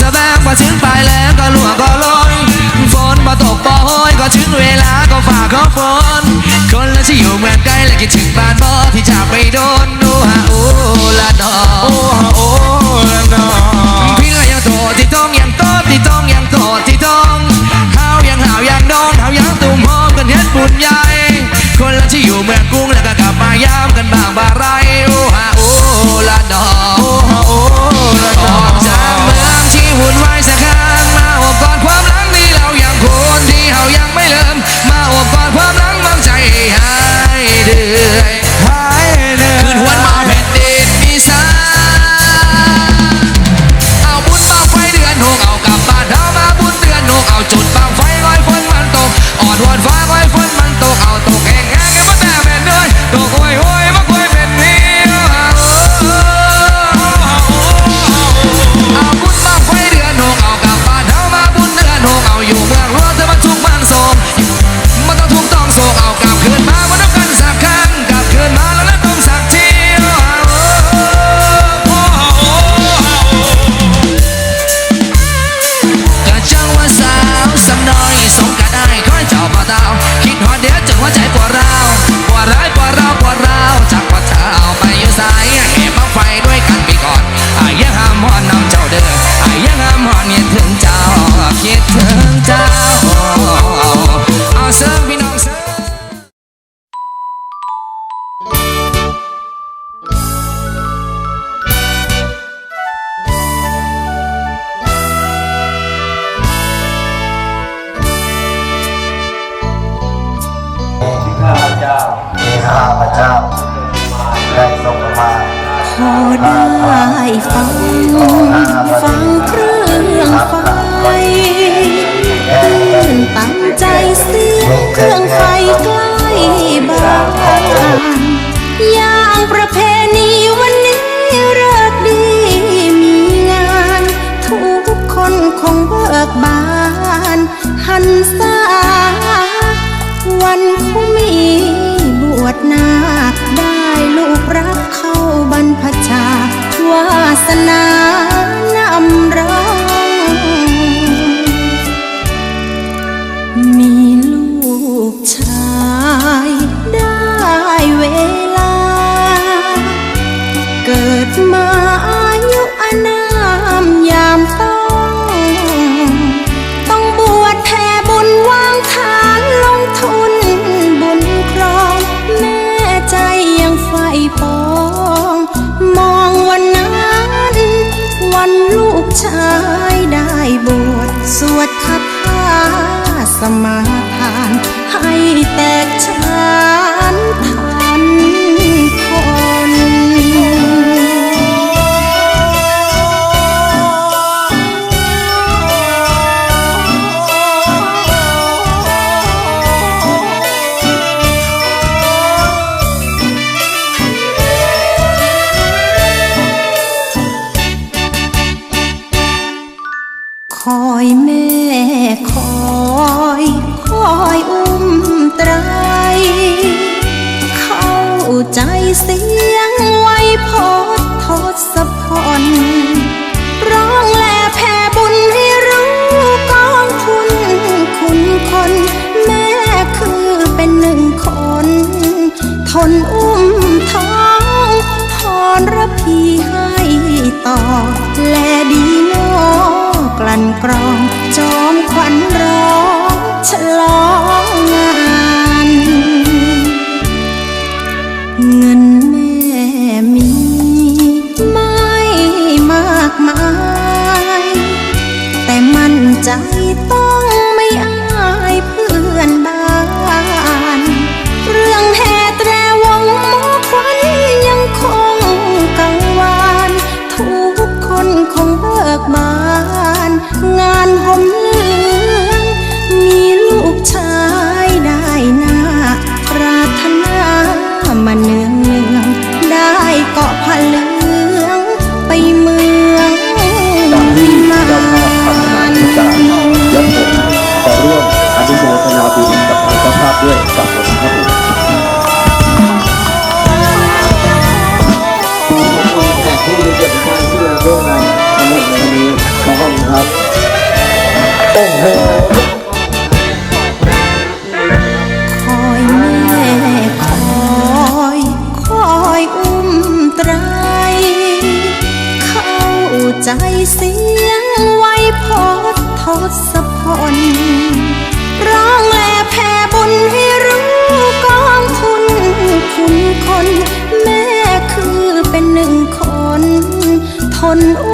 แสดงว่าถึงไปแล้วก็ล่วงก็ลอยฝนมาตกปอหอยก็ถึงเวลาก็ฝากขอฝนคนละที่อยู่เมืองไกลและคิดถึงบ้านพ่อที่จะไม่โดนโอ้ฮาโอละดอโอ้โอ กรองจอมขวัญ ใจเสียงไวพอดทศพลร้องแลแผ่บุญให้รู้กองทุนคุณคน แม่คือเป็นหนึ่งคน ทนอ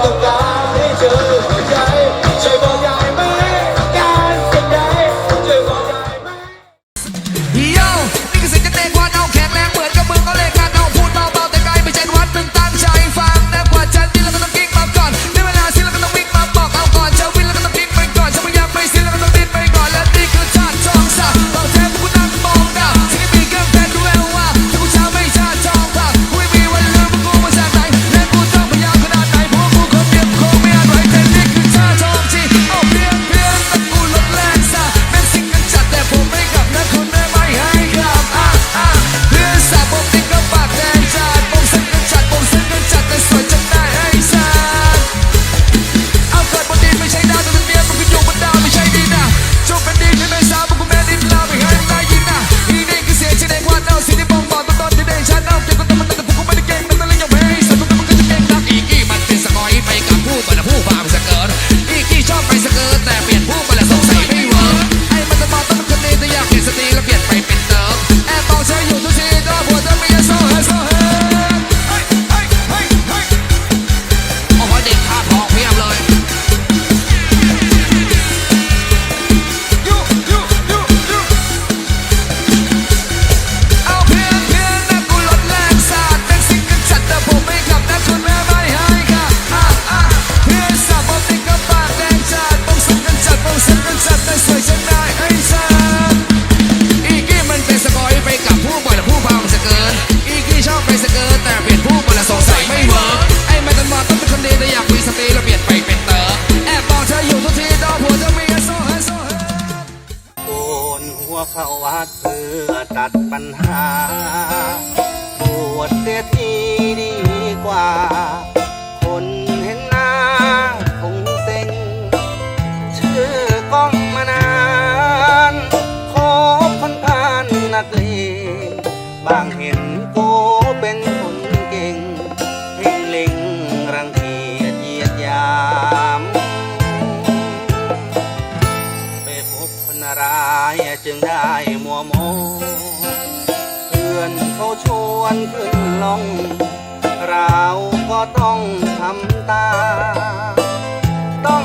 구독과 ตัดปัญหาปวดเสียทีดีกว่า คนเห็นหน้าคงเซ็ง ชื่อก้องมานานขอคนพานนักเลงบางเห็น นเขาชวนขึ้นลง เราก็ต้องทำตา ต้อง